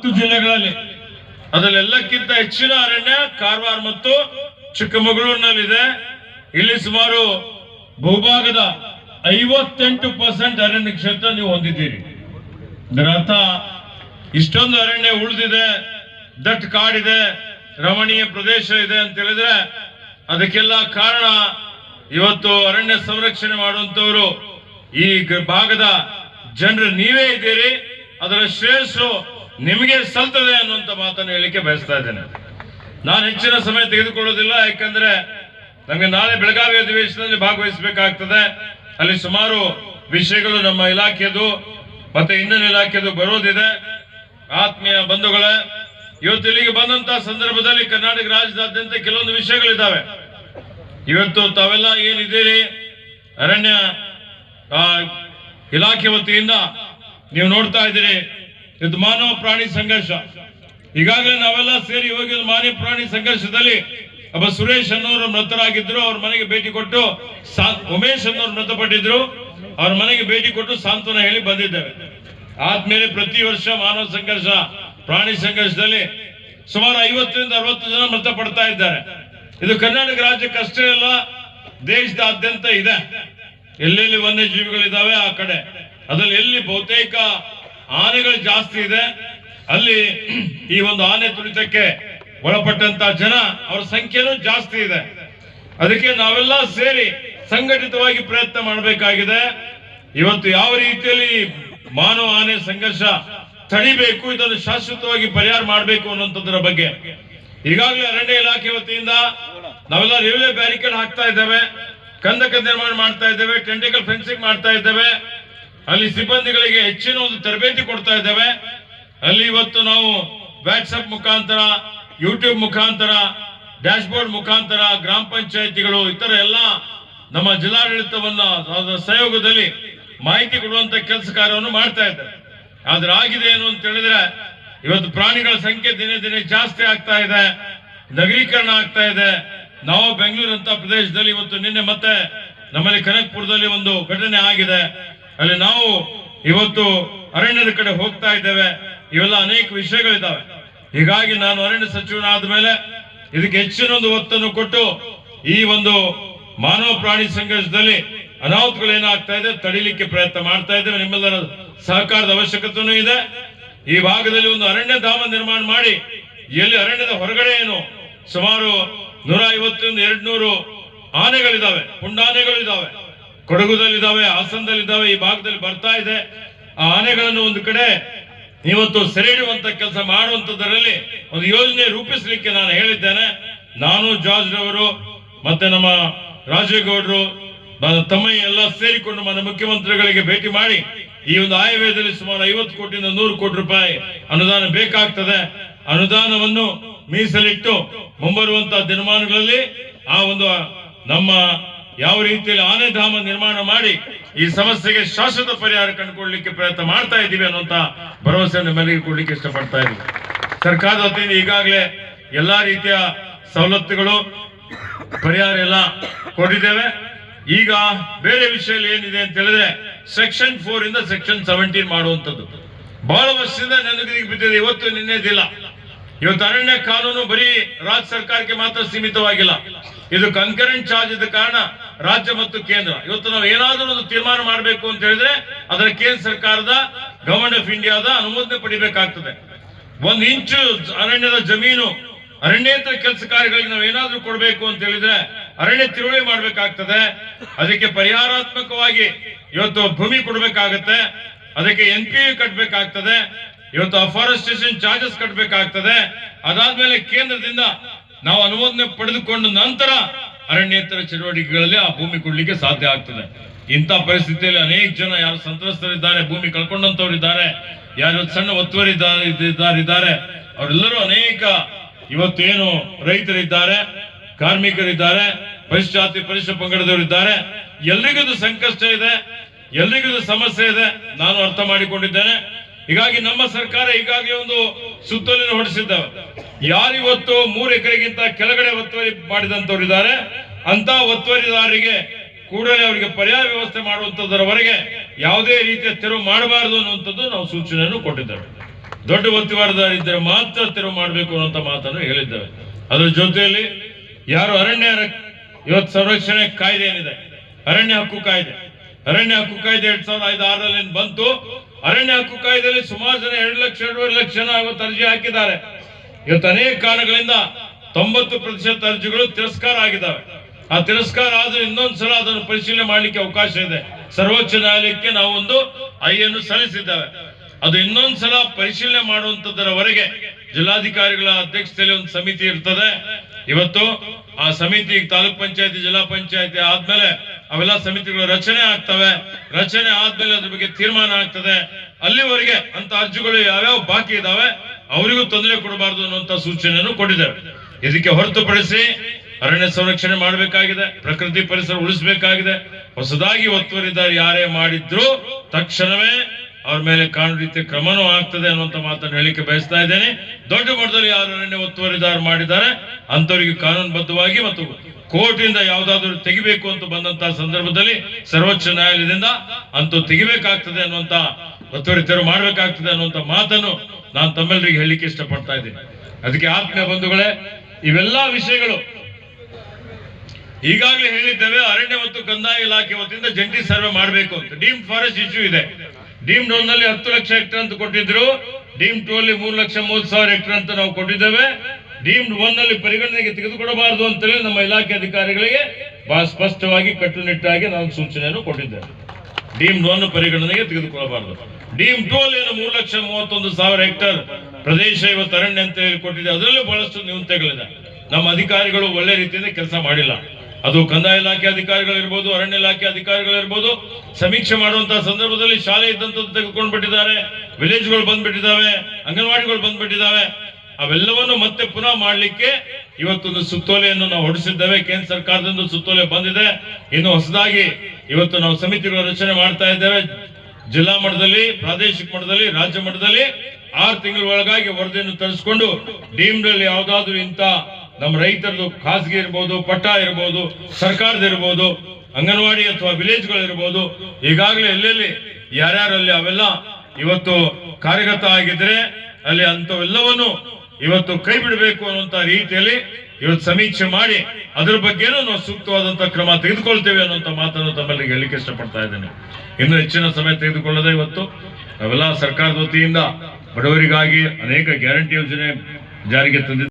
ಹತ್ತು ಜಿಲ್ಲೆಗಳಲ್ಲಿ. ಅದರಲ್ಲೆಲ್ಲಕ್ಕಿಂತ ಹೆಚ್ಚಿನ ಅರಣ್ಯ ಕಾರವಾರ ಮತ್ತು ಚಿಕ್ಕಮಗಳೂರಿನಲ್ಲಿದೆ. ಇಲ್ಲಿ ಸುಮಾರು ಭೂಭಾಗದ ಐವತ್ತೆಂಟು ಪರ್ಸೆಂಟ್ ಅರಣ್ಯ ಕ್ಷೇತ್ರ ನೀವು ಹೊಂದಿದ್ದೀರಿ. ಅರ್ಥ, ಇಷ್ಟೊಂದು ಅರಣ್ಯ ಉಳಿದಿದೆ, ದಟ್ ಕಾಡಿದೆ, ರಮಣೀಯ ಪ್ರದೇಶ ಇದೆ ಅಂತ ಹೇಳಿದ್ರೆ ಅದಕ್ಕೆಲ್ಲ ಕಾರಣ ಇವತ್ತು ಅರಣ್ಯ ಸಂರಕ್ಷಣೆ ಮಾಡುವಂತವರು ಈ ಭಾಗದ ಜನರು ನೀವೇ ಇದ್ದೀರಿ. ಅದರ ಶ್ರೇಯಸ್ಸು ನಿಮಗೆ ಸಲ್ತದೆ ಅನ್ನುವಂತ ಮಾತನ್ನು ಹೇಳಲಿಕ್ಕೆ ಬಯಸ್ತಾ ಇದ್ದೇನೆ. ನಾನು ಹೆಚ್ಚಿನ ಸಮಯ ತೆಗೆದುಕೊಳ್ಳೋದಿಲ್ಲ, ಯಾಕಂದ್ರೆ ನಮಗೆ ನಾಳೆ ಬೆಳಗಾವಿ ಅಧಿವೇಶನದಲ್ಲಿ ಭಾಗವಹಿಸಬೇಕಾಗ್ತದೆ. ಅಲ್ಲಿ ಸುಮಾರು ವಿಷಯಗಳು ನಮ್ಮ ಇಲಾಖೆದು ಮತ್ತೆ ಇನ್ನೊಂದು ಇಲಾಖೆದು ಬರೋದಿದೆ. ಆತ್ಮೀಯ ಬಂಧುಗಳೇ, ಇವತ್ತು ಇಲ್ಲಿಗೆ ಬಂದಂತ ಸಂದರ್ಭದಲ್ಲಿ ಕರ್ನಾಟಕ ರಾಜ್ಯದಾದ್ಯಂತ ಕೆಲವೊಂದು ವಿಷಯಗಳಿದ್ದಾವೆ. ಇವತ್ತು ತಾವೆಲ್ಲ ಏನಿದ್ದೀರಿ? ಅರಣ್ಯ ಇಲಾಖೆ ವತಿಯಿಂದ ನೀವು ನೋಡ್ತಾ ಇದ್ದೀರಿ. ಇದು ಮಾನವ ಪ್ರಾಣಿ ಸಂಘರ್ಷ. ಈಗಾಗಲೇ ನಾವೆಲ್ಲ ಸೇರಿ ಹೋಗಿ ಮಾನವ ಪ್ರಾಣಿ ಸಂಘರ್ಷದಲ್ಲಿ ಒಬ್ಬ ಸುರೇಶ್ ಅನ್ನೋರು ಮೃತರಾಗಿದ್ರು, ಅವ್ರ ಮನೆಗೆ ಭೇಟಿ ಕೊಟ್ಟು ಉಮೇಶ್ ಅನ್ನೋರು ಮೃತಪಟ್ಟಿದ್ರು, ಅವ್ರ ಮನೆಗೆ ಭೇಟಿ ಕೊಟ್ಟು ಸಾಂತ್ವನ ಹೇಳಿ ಬಂದಿದ್ದೇವೆ. ಆದ್ಮೇಲೆ ಪ್ರತಿ ವರ್ಷ ಮಾನವ ಸಂಘರ್ಷ, ಪ್ರಾಣಿ ಸಂಘರ್ಷದಲ್ಲಿ ಸುಮಾರು ಐವತ್ತರಿಂದ ಅರವತ್ತು ಜನ ಮೃತಪಡ್ತಾ ಇದ್ದಾರೆ. ಇದು ಕರ್ನಾಟಕ ರಾಜ್ಯಕ್ಕಷ್ಟೇ ಅಲ್ಲ, ದೇಶದಾದ್ಯಂತ ಇದೆ. ಎಲ್ಲೆಲ್ಲಿ ವನ್ಯಜೀವಿಗಳಿದ್ದಾವೆ ಆ ಕಡೆ. ಅದರಲ್ಲಿ ಎಲ್ಲಿ ಬಹುತೇಕ ಆನೆಗಳು ಜಾಸ್ತಿ ಇದೆ. ಅಲ್ಲಿ ಈ ಒಂದು ಆನೆ ತುಳಿತಕ್ಕೆ ಒಳಪಟ್ಟಂತ ಜನ ಅವರ ಸಂಖ್ಯೆನೂ ಜಾಸ್ತಿ ಇದೆ. ಅದಕ್ಕೆ ನಾವೆಲ್ಲ ಸೇರಿ ಸಂಘಟಿತವಾಗಿ ಪ್ರಯತ್ನ ಮಾಡಬೇಕಾಗಿದೆ. ಇವತ್ತು ಯಾವ ರೀತಿಯಲ್ಲಿ ಮಾನವ ಆನೆ ಸಂಘರ್ಷ ತಡಿಬೇಕು, ಇದನ್ನು ಶಾಶ್ವತವಾಗಿ ಪರಿಹಾರ ಮಾಡಬೇಕು ಅನ್ನುವಂಥದ್ರ ಬಗ್ಗೆ. ಈಗಾಗಲೇ ಅರಣ್ಯ ಇಲಾಖೆ ವತಿಯಿಂದ ನಾವೆಲ್ಲ ರೈಲ್ವೆ ಬ್ಯಾರಿಕೇಡ್ ಹಾಕ್ತಾ ಇದ್ದೇವೆ. ಕಂದಕ ನಿರ್ಮಾಣ ಮಾಡ್ತಾ ಇದ್ದೇವೆ ಟೆಂಟಿಕಲ್ ಫೆನ್ಸಿಂಗ್ ಮಾಡ್ತಾ ಇದ್ದೇವೆ. ಅಲ್ಲಿ ಸಿಬ್ಬಂದಿಗಳಿಗೆ ಹೆಚ್ಚಿನ ಒಂದು ತರಬೇತಿ ಕೊಡ್ತಾ ಇದ್ದೇವೆ. ಅಲ್ಲಿ ಇವತ್ತು ನಾವು ವಾಟ್ಸಪ್ ಮುಖಾಂತರ ಯೂಟ್ಯೂಬ್ ಮುಖಾಂತರ ಡ್ಯಾಶ್ ಬೋರ್ಡ್ ಮುಖಾಂತರ, ಗ್ರಾಮ ಪಂಚಾಯಿತಿಗಳು, ಇತರ ಎಲ್ಲ ನಮ್ಮ ಜಿಲ್ಲಾಡಳಿತವನ್ನ ಸಹಯೋಗದಲ್ಲಿ ಮಾಹಿತಿ ಕೊಡುವಂತ ಕೆಲಸ ಕಾರ್ಯವನ್ನು ಮಾಡ್ತಾ ಇದ್ದಾರೆ ಆದ್ರೆ ಆಗಿದೆ ಏನು ಅಂತ ಹೇಳಿದ್ರೆ, ಇವತ್ತು ಪ್ರಾಣಿಗಳ ಸಂಖ್ಯೆ ದಿನೇ ದಿನೇ ಜಾಸ್ತಿ ಆಗ್ತಾ ಇದೆ, ನಗರೀಕರಣ ಆಗ್ತಾ ಇದೆ. ನಾವು ಬೆಂಗಳೂರು ಅಂತ ಪ್ರದೇಶದಲ್ಲಿ ಇವತ್ತು ನಿನ್ನೆ ಮತ್ತೆ ನಮ್ಮಲ್ಲಿ ಕನಕ್ಪುರದಲ್ಲಿ ಒಂದು ಘಟನೆ ಆಗಿದೆ. ಅಲ್ಲಿ ನಾವು ಇವತ್ತು ಅರಣ್ಯದ ಕಡೆ ಹೋಗ್ತಾ ಇದ್ದೇವೆ. ಇವೆಲ್ಲ ಅನೇಕ ವಿಷಯಗಳಿದ್ದಾವೆ. ಹೀಗಾಗಿ ನಾನು ಅರಣ್ಯ ಸಚಿವನಾದ ಮೇಲೆ ಇದಕ್ಕೆ ಹೆಚ್ಚಿನ ಒಂದು ಒತ್ತನ್ನು ಕೊಟ್ಟು ಈ ಒಂದು ಮಾನವ ಪ್ರಾಣಿ ಸಂಘರ್ಷದಲ್ಲಿ ಅನಾಹುತಗಳು ಏನಾಗ್ತಾ ಇದೆ ತಡಿಲಿಕ್ಕೆ ಪ್ರಯತ್ನ ಮಾಡ್ತಾ ಇದ್ದೇವೆ. ನಿಮ್ಮೆಲ್ಲರ ಸಹಕಾರದ ಅವಶ್ಯಕತೆಯೂ ಇದೆ. ಈ ಭಾಗದಲ್ಲಿ ಒಂದು ಅರಣ್ಯ ಧಾಮ ನಿರ್ಮಾಣ ಮಾಡಿ ಎಲ್ಲಿ ಅರಣ್ಯದ ಹೊರಗಡೆ ಏನು ಸುಮಾರು ನೂರ ಐವತ್ತೊಂದು ಎರಡ್ ನೂರು ಆನೆಗಳಿದಾವೆ ಪುಂಡಾನೆಗಳಿದಾವೆ ಕೊಡಗುದಲ್ಲಿದ್ದಾವೆ, ಹಾಸನದಲ್ಲಿದ್ದಾವೆ, ಈ ಭಾಗದಲ್ಲಿ ಬರ್ತಾ ಇದೆ. ಆ ಆನೆಗಳನ್ನು ಒಂದು ಕಡೆ ಇವತ್ತು ಸೆರೆ ಕೆಲಸ ಮಾಡುವಂತದರಲ್ಲಿ ಒಂದು ಯೋಜನೆ ರೂಪಿಸಲಿಕ್ಕೆ ನಾನು ಹೇಳಿದ್ದೇನೆ. ನಾನು ಜಾರ್ಜ್ ರವರು ಮತ್ತೆ ನಮ್ಮ ರಾಜೇಗೌಡರು, ನನ್ನ ತಮ್ಮಯ್ಯ ಎಲ್ಲ ಸೇರಿಕೊಂಡು ಮನೆ ಮುಖ್ಯಮಂತ್ರಿಗಳಿಗೆ ಭೇಟಿ ಮಾಡಿ ಈ ಒಂದು ಆಯವ್ಯಯದಲ್ಲಿ ಸುಮಾರು ಐವತ್ತು ಕೋಟಿಯಿಂದ ನೂರು ಕೋಟಿ ರೂಪಾಯಿ ಅನುದಾನ ಬೇಕಾಗ್ತದೆ. ಅನುದಾನವನ್ನು ಮೀಸಲಿಟ್ಟು ಮುಂಬರುವಂತಹ ದಿನಮಾನಗಳಲ್ಲಿ ಆ ಒಂದು ನಮ್ಮ ಯಾವ ರೀತಿಯಲ್ಲಿ ಆನೆಧಾಮ ನಿರ್ಮಾಣ ಮಾಡಿ ಈ ಸಮಸ್ಯೆಗೆ ಶಾಶ್ವತ ಪರಿಹಾರ ಕಂಡುಕೊಳ್ಳಲಿಕ್ಕೆ ಪ್ರಯತ್ನ ಮಾಡ್ತಾ ಇದ್ದೀವಿ ಅನ್ನುವಂತ ಭರವಸೆಯನ್ನು ನಿಮ್ಮೆಲ್ಲರಿಗೂ ಕೊಡ್ಲಿಕ್ಕೆ ಇಷ್ಟಪಡ್ತಾ ಇದ್ದೀವಿ. ಸರ್ಕಾರದ ವತಿಯಿಂದ ಈಗಾಗಲೇ ಎಲ್ಲಾ ರೀತಿಯ ಸವಲತ್ತುಗಳು, ಪರಿಹಾರ ಎಲ್ಲ ಕೊಟ್ಟಿದ್ದೇವೆ. ಈಗ ಬೇರೆ ವಿಷಯ ಏನಿದೆ ಅಂತ ಹೇಳಿದ್ರೆ ಸೆಕ್ಷನ್ ಫೋರ್ ಇಂದ ಸೆಕ್ಷನ್ ಸೆವೆಂಟೀನ್ ಮಾಡುವಂತದ್ದು ಬಹಳ ವರ್ಷದಿಂದ ನನಗೆ ಬಿದ್ದಿದೆ, ಇವತ್ತು ನಿನ್ನೆದಿಲ್ಲ ಇವತ್ತು ಅರಣ್ಯ ಕಾನೂನು ಬರೀ ರಾಜ್ಯ ಸರ್ಕಾರಕ್ಕೆ ಮಾತ್ರ ಸೀಮಿತವಾಗಿಲ್ಲ. ಇದು ಕನ್ಕರೆಂಟ್ ಚಾರ್ಜ್ ಇದ್ದ ಕಾರಣ ರಾಜ್ಯ ಮತ್ತು ಕೇಂದ್ರ. ಇವತ್ತು ನಾವು ಏನಾದರೂ ಒಂದು ತೀರ್ಮಾನ ಮಾಡಬೇಕು ಅಂತ ಹೇಳಿದ್ರೆ ಅದರ ಕೇಂದ್ರ ಸರ್ಕಾರದ ಗವರ್ಮೆಂಟ್ ಆಫ್ ಇಂಡಿಯಾದ ಅನುಮೋದನೆ ಪಡಿಬೇಕಾಗ್ತದೆ. ಒಂದು ಇಂಚು ಅರಣ್ಯದ ಜಮೀನು, ಅರಣ್ಯೇತರ ಕೆಲಸ ಕಾರ್ಯಗಳಿಗೆ ನಾವು ಏನಾದರೂ ಕೊಡಬೇಕು ಅಂತ ಹೇಳಿದ್ರೆ ಅರಣ್ಯ ತಿರುವಳಿ ಮಾಡಬೇಕಾಗ್ತದೆ. ಅದಕ್ಕೆ ಪರಿಹಾರಾತ್ಮಕವಾಗಿ ಇವತ್ತು ಭೂಮಿ ಕೊಡಬೇಕಾಗತ್ತೆ. ಅದಕ್ಕೆ ಎನ್ ಪಿ ಕಟ್ಬೇಕಾಗ್ತದೆ. ಇವತ್ತು ಅಫಾರೆಸ್ಟೇಷನ್ ಚಾರ್ಜಸ್ ಕಟ್ಟಬೇಕಾಗ್ತದೆ ಅದಾದ್ಮೇಲೆ ಕೇಂದ್ರದಿಂದ ನಾವು ಅನುಮೋದನೆ ಪಡೆದುಕೊಂಡ ನಂತರ ಅರಣ್ಯೇತರ ಚಟುವಟಿಕೆಗಳಲ್ಲಿ ಆ ಭೂಮಿ ಕೊಡ್ಲಿಕ್ಕೆ ಸಾಧ್ಯ ಆಗ್ತದೆ. ಇಂಥ ಪರಿಸ್ಥಿತಿಯಲ್ಲಿ ಅನೇಕ ಜನ ಯಾರು ಸಂತ್ರಸ್ತರಿದ್ದಾರೆ, ಭೂಮಿ ಕಳ್ಕೊಂಡಂತವ್ರು ಇದ್ದಾರೆ ಯಾರು ಸಣ್ಣ ಒತ್ತುವರಿ ಇದ್ದಾರೆ ಅವರೆಲ್ಲರೂ ಅನೇಕ ಇವತ್ತೇನು ರೈತರಿದ್ದಾರೆ, ಕಾರ್ಮಿಕರಿದ್ದಾರೆ ಪರಿಶಾತಿ ಪರಿಶಿಷ್ಟ ಪಂಗಡದವರಿದ್ದಾರೆ. ಎಲ್ರಿಗೂ ಸಂಕಷ್ಟ ಇದೆ, ಎಲ್ರಿಗೂ ಸಮಸ್ಯೆ ಇದೆ. ನಾನು ಅರ್ಥ ಮಾಡಿಕೊಂಡಿದ್ದೇನೆ. ಹೀಗಾಗಿ ನಮ್ಮ ಸರ್ಕಾರ ಈಗಾಗಲೇ ಒಂದು ಸುತ್ತೋಲೆಯನ್ನು ಹೊರಡಿಸಿದ್ದಾವೆ. ಯಾರಿವತ್ತು ಮೂರು ಎಕರೆಗಿಂತ ಕೆಳಗಡೆ ಒತ್ತುವರಿ ಮಾಡಿದಂಥವ್ರು ಇದ್ದಾರೆ. ಅಂತ ಒತ್ತುವರಿದಾರರಿಗೆ ಕೂಡಲೇ ಅವರಿಗೆ ಪರ್ಯಾಯ ವ್ಯವಸ್ಥೆ ಮಾಡುವಂತದರವರೆಗೆ ಯಾವುದೇ ರೀತಿಯ ತೆರವು ಮಾಡಬಾರದು ಅನ್ನುವಂಥದ್ದು ನಾವು ಸೂಚನೆಯನ್ನು ಕೊಟ್ಟಿದ್ದೇವೆ. ದೊಡ್ಡ ಒತ್ತುವರಿದಾರ ಇದ್ದರೆ ಮಾತ್ರ ತೆರವು ಮಾಡಬೇಕು ಅನ್ನುವಂಥ ಮಾತನ್ನು ಹೇಳಿದ್ದೇವೆ. ಅದರ ಜೊತೆಯಲ್ಲಿ ಯಾರು ಅರಣ್ಯ ಇವತ್ತು ಸಂರಕ್ಷಣೆ ಕಾಯ್ದೆ ಏನಿದೆ? ಅರಣ್ಯ ಹಕ್ಕು ಕಾಯ್ದೆ. ಅರಣ್ಯ ಹಕ್ಕು ಕಾಯ್ದೆ ಎರಡ್ ಸಾವಿರದ ಐದು ಆರರಲ್ಲಿ ಬಂತು. ಅರಣ್ಯ ಹಕ್ಕು ಕಾಯ್ದೆಯಲ್ಲಿ ಸುಮಾರು ಜನ ಎರಡು ಲಕ್ಷ, ಎರಡೂವರೆ ಲಕ್ಷ ಜನ ಇವತ್ತು ಅರ್ಜಿ ಹಾಕಿದ್ದಾರೆ. ಇವತ್ತು ಅನೇಕ ಕಾರಣಗಳಿಂದ ತೊಂಬತ್ತು ಪ್ರತಿಶತ ಅರ್ಜಿಗಳು ತಿರಸ್ಕಾರ ಆಗಿದ್ದಾವೆ. ಆ ತಿರಸ್ಕಾರ ಆದ್ರೆ ಇನ್ನೊಂದ್ಸಲ ಅದನ್ನು ಪರಿಶೀಲನೆ ಮಾಡಲಿಕ್ಕೆ ಅವಕಾಶ ಇದೆ. ಸರ್ವೋಚ್ಚ ನ್ಯಾಯಾಲಯಕ್ಕೆ ನಾವು ಒಂದು ಐಯನ್ನು ಸಲ್ಲಿಸಿದ್ದೇವೆ. ಅದು ಇನ್ನೊಂದ್ಸಲ ಪರಿಶೀಲನೆ ಮಾಡುವಂತದರವರೆಗೆ ಜಿಲ್ಲಾಧಿಕಾರಿಗಳ ಅಧ್ಯಕ್ಷತೆಯಲ್ಲಿ ಒಂದು ಸಮಿತಿ ಇರ್ತದೆ. ಇವತ್ತು ಆ ಸಮಿತಿ, ತಾಲೂಕ್ ಪಂಚಾಯತಿ, ಜಿಲ್ಲಾ ಪಂಚಾಯತಿ ಆದ್ಮೇಲೆ ಅವೆಲ್ಲ ಸಮಿತಿಗಳು ರಚನೆ ಆಗ್ತವೆ. ರಚನೆ ಆದ್ಮೇಲೆ ಅದ್ರ ಬಗ್ಗೆ ತೀರ್ಮಾನ ಆಗ್ತದೆ. ಅಲ್ಲಿವರೆಗೆ ಅಂತ ಅರ್ಜಿಗಳು ಯಾವ್ಯಾವ ಬಾಕಿ ಇದಾವೆ, ಅವರಿಗೂ ತೊಂದರೆ ಕೊಡಬಾರದು ಅನ್ನುವಂತ ಸೂಚನೆಯನ್ನು ಕೊಟ್ಟಿದ್ದೇವೆ. ಇದಕ್ಕೆ ಹೊರತುಪಡಿಸಿ ಅರಣ್ಯ ಸಂರಕ್ಷಣೆ ಮಾಡಬೇಕಾಗಿದೆ, ಪ್ರಕೃತಿ ಪರಿಸರ ಉಳಿಸಬೇಕಾಗಿದೆ. ಹೊಸದಾಗಿ ಒತ್ತುವರಿದ ಯಾರೇ ಮಾಡಿದ್ರು ತಕ್ಷಣವೇ ಅವ್ರ ಮೇಲೆ ಕಾನೂನು ರೀತಿಯ ಕ್ರಮನೂ ಆಗ್ತದೆ ಅನ್ನುವಂತ ಮಾತನ್ನು ಹೇಳಿಕೆ ಬಯಸ್ತಾ ಇದ್ದೇನೆ. ದೊಡ್ಡ ಮಟ್ಟದಲ್ಲಿ ಯಾರು ಅರಣ್ಯ ಒತ್ತುವರಿದಾರ ಮಾಡಿದ್ದಾರೆ? ಅಂತವರಿಗೆ ಕಾನೂನುಬದ್ಧವಾಗಿ ಮತ್ತು ಕೋರ್ಟ್ ಇಂದ ಯಾವ್ದಾದ್ರು ತೆಗಿಬೇಕು ಅಂತ ಬಂದಂತಹ ಸಂದರ್ಭದಲ್ಲಿ ಸರ್ವೋಚ್ಚ ನ್ಯಾಯಾಲಯದಿಂದ ಅಂತೂ ತೆಗಿಬೇಕಾಗ್ತದೆ ಅನ್ನುವಂತ ಒತ್ತುವರಿ ತೆರವು ಮಾಡಬೇಕಾಗ್ತದೆ ಅನ್ನುವಂತ ಮಾತನ್ನು ನಾನು ತಮ್ಮೆಲ್ಲರಿಗೆ ಹೇಳಲಿಕ್ಕೆ ಇಷ್ಟಪಡ್ತಾ ಇದ್ದೀನಿ. ಅದಕ್ಕೆ ಆತ್ಮೀಯ ಬಂಧುಗಳೇ, ಇವೆಲ್ಲ ವಿಷಯಗಳು ಈಗಾಗಲೇ ಹೇಳಿದ್ದೇವೆ. ಅರಣ್ಯ ಮತ್ತು ಕಂದಾಯ ಇಲಾಖೆ ವತಿಯಿಂದ ಜಂಟಿ ಸರ್ವೆ ಮಾಡಬೇಕು ಅಂತ. ಡೀಮ್ ಫಾರೆಸ್ಟ್ ಇಶ್ಯೂ ಇದೆ. ಡೀಮ್ ಡೌನ್ನಲ್ಲಿ ಹತ್ತು ಲಕ್ಷ ಹೆಕ್ಟರ್ ಅಂತ ಕೊಟ್ಟಿದ್ರು. ಡೀಮ್ ಟೂ ಅಲ್ಲಿ ಮೂರು ಲಕ್ಷ, ಮೂವತ್ತು ಸಾವಿರ ಹೆಕ್ಟರ್ ಅಂತ ನಾವು ಕೊಟ್ಟಿದ್ದೇವೆ. ಡೀಮ್ ಒನ್ನಲ್ಲಿ ಪರಿಗಣನೆಗೆ ತೆಗೆದುಕೊಡಬಾರದು ಅಂತೇಳಿ ನಮ್ಮ ಇಲಾಖೆ ಅಧಿಕಾರಿಗಳಿಗೆ ಬಹಳ ಸ್ಪಷ್ಟವಾಗಿ, ಕಟ್ಟುನಿಟ್ಟಾಗಿ ನಾವು ಸೂಚನೆಯನ್ನು ಕೊಟ್ಟಿದ್ದೇವೆ. ಡೀಮ್ ಒನ್ ಪರಿಗಣನೆಗೆ ತೆಗೆದುಕೊಳ್ಳಬಾರದು. ಡೀಮ್ ಟೂ ಅಲ್ಲಿ ಮೂರು ಲಕ್ಷ, ಮೂವತ್ತೊಂದು ಸಾವಿರ ಹೆಕ್ಟರ್ ಪ್ರದೇಶ ಇವತ್ತು ಅರಣ್ಯ ಅಂತ ಹೇಳಿ ಕೊಟ್ಟಿದೆ. ಅದರಲ್ಲೂ ಬಹಳಷ್ಟು ನ್ಯೂನತೆಗಳಿದೆ. ನಮ್ಮ ಅಧಿಕಾರಿಗಳು ಒಳ್ಳೆ ರೀತಿಯಿಂದ ಕೆಲಸ ಮಾಡಿಲ್ಲ. ಅದು ಕಂದಾಯ ಇಲಾಖೆ ಅಧಿಕಾರಿಗಳಿರ್ಬೋದು, ಅರಣ್ಯ ಇಲಾಖೆ ಅಧಿಕಾರಿಗಳಿರ್ಬೋದು. ಸಮೀಕ್ಷೆ ಮಾಡುವಂತಹ ಸಂದರ್ಭದಲ್ಲಿ ಶಾಲೆ ಇದ್ದಂಥದ್ದು ತೆಗೆದುಕೊಂಡು ಬಿಟ್ಟಿದ್ದಾರೆ ವಿಲೇಜ್ಗಳು ಬಂದ್ಬಿಟ್ಟಿದ್ದಾವೆ, ಅಂಗನವಾಡಿಗಳು ಬಂದ್ಬಿಟ್ಟಿದ್ದಾವೆ. ಅವೆಲ್ಲವನ್ನು ಮತ್ತೆ ಪುನಃ ಮಾಡಲಿಕ್ಕೆ ಇವತ್ತೊಂದು ಸುತ್ತೋಲೆಯನ್ನು ನಾವು ಹೊರಡಿಸಿದ್ದೇವೆ. ಕೇಂದ್ರ ಸರ್ಕಾರದಿಂದ ಸುತ್ತೋಲೆ ಬಂದಿದೆ. ಇನ್ನು ಹೊಸದಾಗಿ ಇವತ್ತು ನಾವು ಸಮಿತಿಗಳ ರಚನೆ ಮಾಡ್ತಾ ಇದ್ದೇವೆ. ಜಿಲ್ಲಾ ಮಟ್ಟದಲ್ಲಿ, ಪ್ರಾದೇಶಿಕ ಮಟ್ಟದಲ್ಲಿ, ರಾಜ್ಯ ಮಟ್ಟದಲ್ಲಿ ಆರು ತಿಂಗಳ ಒಳಗಾಗಿ ವರದಿಯನ್ನು ತರಿಸಿಕೊಂಡು ಡೀಮ್ಡ್ ಯಾವುದಾದ್ರೂ ಇಂಥ ನಮ್ಮ ರೈತರದು ಖಾಸಗಿ ಇರ್ಬೋದು, ಪಟ್ಟ ಇರ್ಬೋದು ಸರ್ಕಾರದ ಇರ್ಬೋದು ಅಂಗನವಾಡಿ ಅಥವಾ ವಿಲೇಜ್ಗಳಿರ್ಬೋದು, ಈಗಾಗಲೇ ಎಲ್ಲೆಲ್ಲಿ, ಯಾರ್ಯಾರಲ್ಲಿ ಅವೆಲ್ಲ ಇವತ್ತು ಕಾರ್ಯಗತ ಆಗಿದ್ರೆ ಅಲ್ಲಿ ಅಂತವೆಲ್ಲವನ್ನು ಇವತ್ತು ಕೈ ಬಿಡಬೇಕು ಅನ್ನುವಂತ ರೀತಿಯಲ್ಲಿ ಇವತ್ತು ಸಮೀಕ್ಷೆ ಮಾಡಿ ಅದರ ಬಗ್ಗೆನೂ ನಾವು ಸೂಕ್ತವಾದಂತಹ ಕ್ರಮ ತೆಗೆದುಕೊಳ್ತೇವೆ ಅನ್ನುವಂತ ಮಾತನ್ನು ತಮ್ಮಲ್ಲಿ ಹೇಳಲಿಕ್ಕೆ ಇಷ್ಟಪಡ್ತಾ ಇದ್ದೇನೆ. ಇನ್ನು ಹೆಚ್ಚಿನ ಸಮಯ ತೆಗೆದುಕೊಳ್ಳದೆ ಇವತ್ತು ನಾವೆಲ್ಲ ಸರ್ಕಾರದ ವತಿಯಿಂದ ಬಡವರಿಗಾಗಿ ಅನೇಕ ಗ್ಯಾರಂಟಿ ಯೋಜನೆ ಜಾರಿಗೆ ತಂದಿದ್ದೇವೆ.